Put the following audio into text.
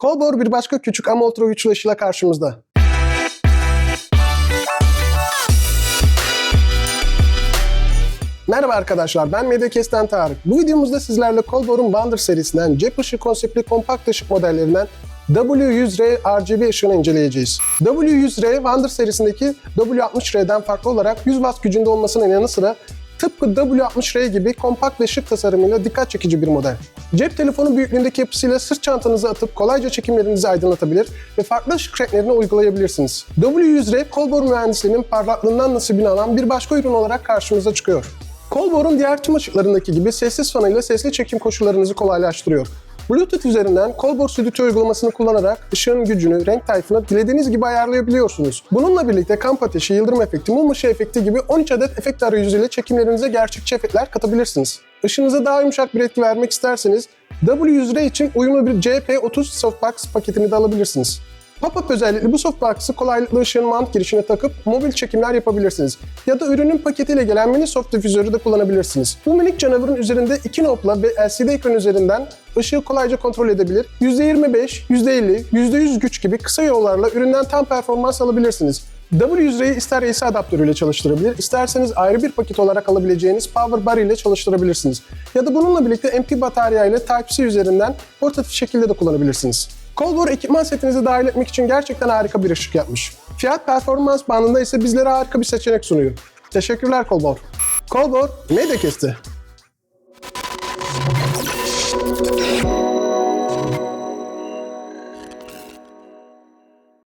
Colbor bir başka küçük ama ultra güçlü ışığıyla karşımızda. Merhaba arkadaşlar, ben Medyakes'ten Tarık. Bu videomuzda sizlerle Colbor'un Wonder serisinden cep ışığı konseptli kompakt ışık modellerinden W100R RGB ışığını inceleyeceğiz. W100R Wonder serisindeki W60R'den farklı olarak 100 Watt gücünde olmasının yanı sıra tıpkı W60R gibi kompakt ve şık tasarımıyla dikkat çekici bir model. Cep telefonu büyüklüğündeki yapısıyla sırt çantanıza atıp kolayca çekimlerinizi aydınlatabilir ve farklı ışık renklerini uygulayabilirsiniz. W100R, Colbor mühendisliğinin parlaklığından nasibini alan bir başka ürün olarak karşımıza çıkıyor. Colbor'un diğer tüm ışıklarındaki gibi sessiz fanıyla sesli çekim koşullarınızı kolaylaştırıyor. Bluetooth üzerinden Colbor Studio uygulamasını kullanarak ışığın gücünü, renk tayfını dilediğiniz gibi ayarlayabiliyorsunuz. Bununla birlikte kamp ateşi, yıldırım efekti, mum ışığı efekti gibi 13 adet efekt arayüzüyle çekimlerinize gerçekçi efektler katabilirsiniz. Işığınıza daha yumuşak bir etki vermek isterseniz W100R için uyumlu bir CP30 Softbox paketini de alabilirsiniz. Pop-up özellikli bu softbox'ı kolaylıkla ışığın mount girişine takıp mobil çekimler yapabilirsiniz. Ya da ürünün paketiyle gelen mini soft difüzörü de kullanabilirsiniz. Bu minik canavarın üzerinde iki nopla ve LCD ekran üzerinden ışığı kolayca kontrol edebilir. %25, %50, %100 güç gibi kısa yollarla üründen tam performans alabilirsiniz. W100R'yi ister AC adaptörüyle çalıştırabilir, isterseniz ayrı bir paket olarak alabileceğiniz Power Bar ile çalıştırabilirsiniz. Ya da bununla birlikte MP batarya ile Type-C üzerinden portatif şekilde de kullanabilirsiniz. Colbor ekipman setinize dahil etmek için gerçekten harika bir ışık yapmış. Fiyat performans bandında ise bizlere harika bir seçenek sunuyor. Teşekkürler Colbor. Colbor, Medyakest'i.